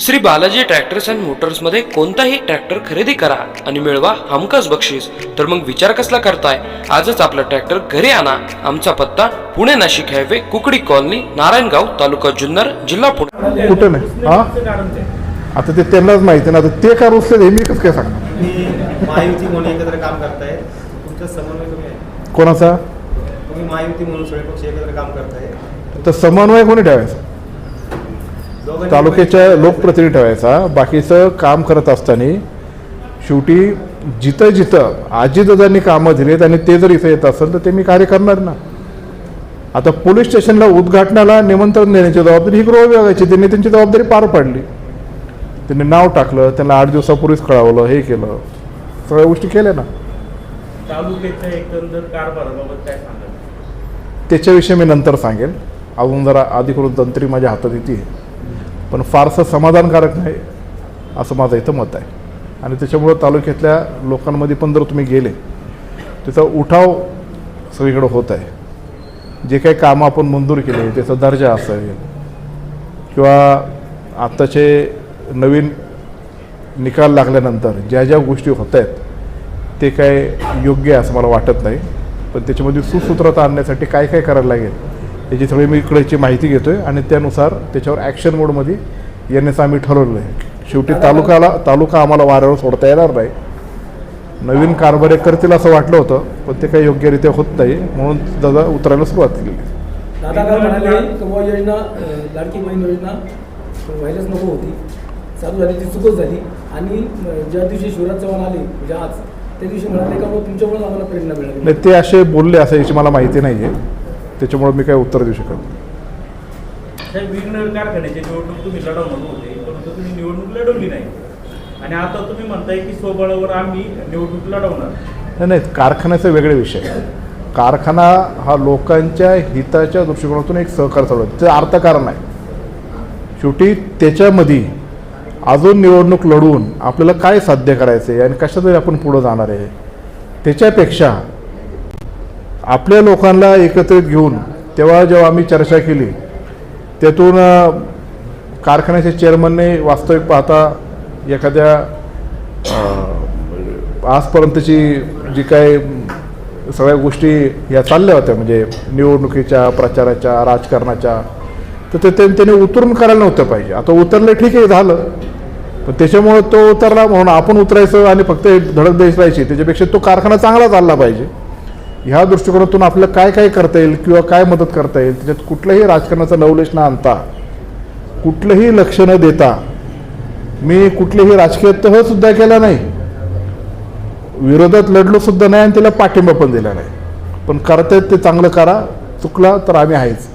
Shri Balaji tractors and मोटर्समध्ये कोणताही tractor खरेदी करा आणि मिळवा हमखास बक्षीस. तर मग विचार कसला करताय? आजच आपला ट्रॅक्टर घरी आणा. आमचा पत्ता पुणे नाशिक हायवे कुकडी कॉलनी नारायणगाव तालुका जुन्नर जिल्हा पुणे. कुठं नाही हा? आता ते त्यांनाच माहिती ना. आता ते का रुसले हे मी कसं काय एकत्र काम करताय. तुमचा समन्वय तुम्ही आहे? कोणाचा? तुम्ही महायुती म्हणून सगळे पक्ष एकत्र काम करताय. तर समन्वय कोणी ठेवायचा? तालुक्याच्या लोकप्रतिनिधी ठेवायचा. बाकीचं काम करत असताना शेवटी जिथं जिथं आजीदादांनी कामं दिलीत आणि ते जर इथं येत असेल तर ते मी कार्य करणार ना. आता पोलीस स्टेशनला उद्घाटनाला निमंत्रण देण्याची जबाबदारी ही गृह विभागाची त्यांनी त्यांची जबाबदारी पार पाडली. त्यांनी नाव टाकलं त्यांना आठ दिवसापूर्वीच कळवलं हे केलं. सगळ्या गोष्टी केल्या ना. सांगाल? त्याच्याविषयी मी नंतर सांगेन अजून जरा अधिकृत तंत्री माझ्या हातात येते. पण फारसं समाधानकारक नाही असं माझं इथं मत आहे. आणि त्याच्यामुळं तालुक्यातल्या लोकांमध्ये पण जर तुम्ही गेले त्याचा उठाव सगळीकडे होत आहे. जे काही कामं आपण मंजूर केले त्याचा दर्जा असेल किंवा आत्ताचे नवीन निकाल लागल्यानंतर ज्या ज्या गोष्टी होत आहेत ते काय योग्य आहे असं मला वाटत नाही. पण त्याच्यामध्ये सुसूत्रता आणण्यासाठी काय काय करायला लागेल याची सगळी मी इकडची माहिती घेतो आहे आणि त्यानुसार त्याच्यावर ॲक्शन मोडमध्ये येण्याचं आम्ही ठरवलं आहे. शेवटी तालुकाला तालुका आम्हाला वाऱ्यावर सोडता येणार नाही. नवीन कारभार करतील असं वाटलं होतं पण ते काही योग्यरित्या होत नाही म्हणून दादा उतरायला सुरुवात केली. दादा काल म्हणाले की बुवा योजना लाडकी बहीण योजना व्हायलाच नको होती. चालू झाली ती चुकच झाली. आणि ज्या दिवशी शिवराज चव्हाण आले म्हणजे आज त्या दिवशी म्हणाले का बुवा तुमच्यामुळे आम्हाला प्रेरणा मिळाली नाही ते असे बोलले असं याची मला माहिती नाही आहे त्याच्यामुळे मी काही उत्तर देऊ शकत नाही. त्या विघ्न कारखान्याची निवडणूक तुम्ही लढवणार होते परंतु तुम्ही निवडणूक लढवली नाही. आणि आता तुम्ही म्हणताय की स्वबळावर आम्ही निवडणूक लढवणार. नाही नाही कारखान्याचा वेगळे विषय कारखाना हा लोकांच्या हिताच्या दृष्टिकोनातून एक सहकार चालू आहे. ते अर्थकारण आहे शेवटी त्याच्यामध्ये अजून निवडणूक लढवून आपल्याला काय साध्य करायचं आहे आणि कशातरी आपण पुढं जाणार आहे त्याच्यापेक्षा आपल्या लोकांना एकत्रित घेऊन तेव्हा जेव्हा आम्ही चर्चा केली त्यातून कारखान्याच्या चेअरमनने वास्तविक पाहता एखाद्या आजपर्यंतची जी काय सगळ्या गोष्टी या चालल्या होत्या म्हणजे निवडणुकीच्या प्रचाराच्या राजकारणाच्या तर ते त्यांनी त्याने उतरून करायला नव्हतं पाहिजे. आता उतरलं ठीक आहे झालं. पण त्याच्यामुळं तो उतरला म्हणून आपण उतरायचं आणि फक्त धडक द्यायची त्याच्यापेक्षा तो कारखाना चांगला चालला पाहिजे. ह्या दृष्टिकोनातून आपल्याला काय काय करता येईल किंवा काय मदत करता येईल त्याच्यात कुठलंही राजकारणाचा नवलेश न आणता कुठलंही लक्ष न देता मी कुठलेही राजकीय तह सुद्धा केला नाही. विरोधात लढलो सुद्धा नाही आणि त्याला पाठिंबा पण दिला नाही. पण करतायत ते चांगलं करा चुकला तर आम्ही आहेच.